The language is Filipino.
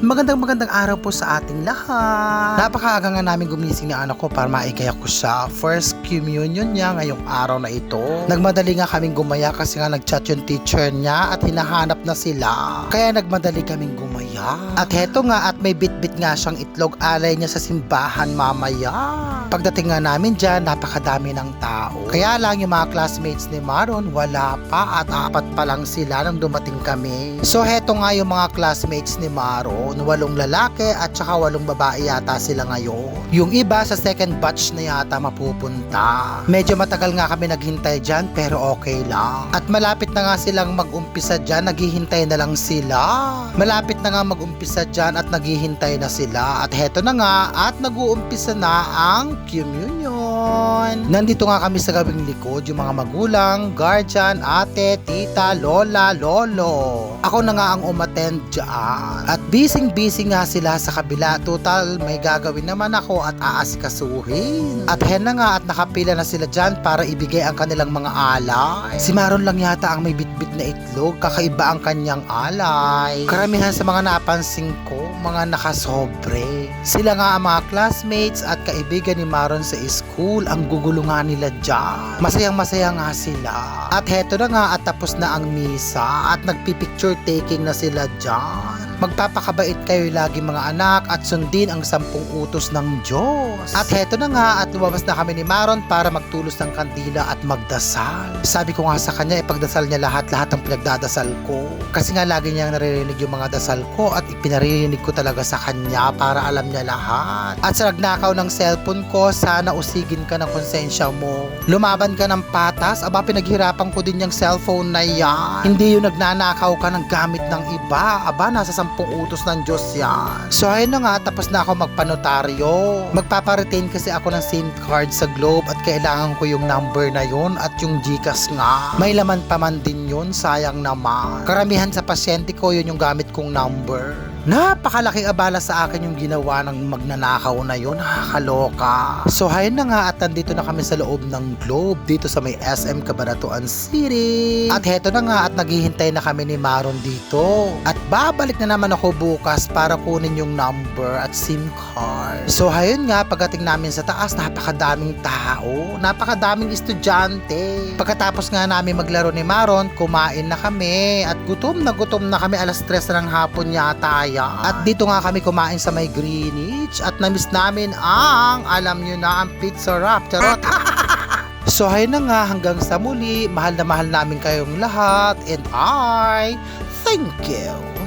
Magandang magandang araw po sa ating lahat. Napakaaga nga namin gumising ni anak ko para maigaya ko siya. First communion niya ngayong araw na ito. Nagmadali nga kaming gumaya kasi nga nagchat yung teacher niya at hinahanap na sila. Kaya nagmadali kaming gumaya. At heto nga at may bit-bit nga siyang itlog alay niya sa simbahan mamaya. Pagdating nga namin dyan, napakadami ng tao. Kaya lang yung mga classmates ni Maron, wala pa at apat pa lang sila nang dumating kami. So heto nga yung mga classmates ni Maron, walong lalaki at saka walong babae yata sila ngayon. Yung iba sa second batch na yata mapupunta. Medyo matagal nga kami naghintay dyan pero okay lang. At malapit na nga silang mag-umpisa dyan, naghihintay na lang sila. Malapit na nga mag-umpisa dyan at naghihintay na sila. At heto na nga at nag-uumpisa na ang communion. Nandito nga kami sa gabing likod, yung mga magulang, guardian, ate, tita, lola, lolo. Ako na nga ang umattend dyan. At busy-busy nga sila sa kabila. Total, may gagawin naman ako at aasikasuhin. At hen nga at nakapila na sila dyan para ibigay ang kanilang mga alay. Si Maron lang yata ang may bitbit na itlog. Kakaiba ang kanyang alay. Karamihan sa mga napansin ko, mga nakasobre. Sila nga ang mga classmates at kaibigan ni Maron sa school. Ang gugulo nga nila dyan. Masayang masaya nga sila. At heto na nga at tapos na ang misa at nagpipicture taking na sila dyan. Magpapakabait kayo lagi mga anak at sundin ang sampung utos ng Diyos. At heto na nga at lumabas na kami ni Maron para magtulos ng kandila at magdasal. Sabi ko nga sa kanya, ipagdasal niya lahat-lahat ng pinagdadasal ko. Kasi nga lagi niyang naririnig yung mga dasal ko at ipinaririnig ko talaga sa kanya para alam niya lahat. At sa nagnakaw ng cellphone ko, sana usigin ka ng konsensya mo. Lumaban ka ng patas, aba pinaghirapan ko din yung cellphone na yan. Hindi yung nagnanakaw ka ng gamit ng iba, aba nasa sampung utos ng Diyos yan. So ayun na nga, tapos na ako magpanotaryo. Magpaparetain kasi ako ng SIM card sa Globe at kailangan ko yung number na yun at yung GCash nga. May laman pa man din yun, sayang naman. Karamihan sa pasyente ko yun yung gamit kong number. Napakalaking abala sa akin yung ginawa ng magnanakaw na yun. Nakakaloka. So hayun na nga at nandito na kami sa loob ng Globe dito sa may SM Cabanatuan City. At heto na nga at naghihintay na kami ni Maron dito. At babalik na naman ako bukas para kunin yung number at SIM card. So hayun nga pagdating namin sa taas napakadaming tao. Napakadaming estudyante. Pagkatapos nga namin maglaro ni Maron, kumain na kami at gutom na gutom na kami alas 3 ng hapon yata yan. At dito nga kami kumain sa may Greenwich at namiss namin ang alam nyo na ang pizza wrap. Charot! So hay na nga hanggang sa muli, mahal na mahal namin kayong lahat and I thank you.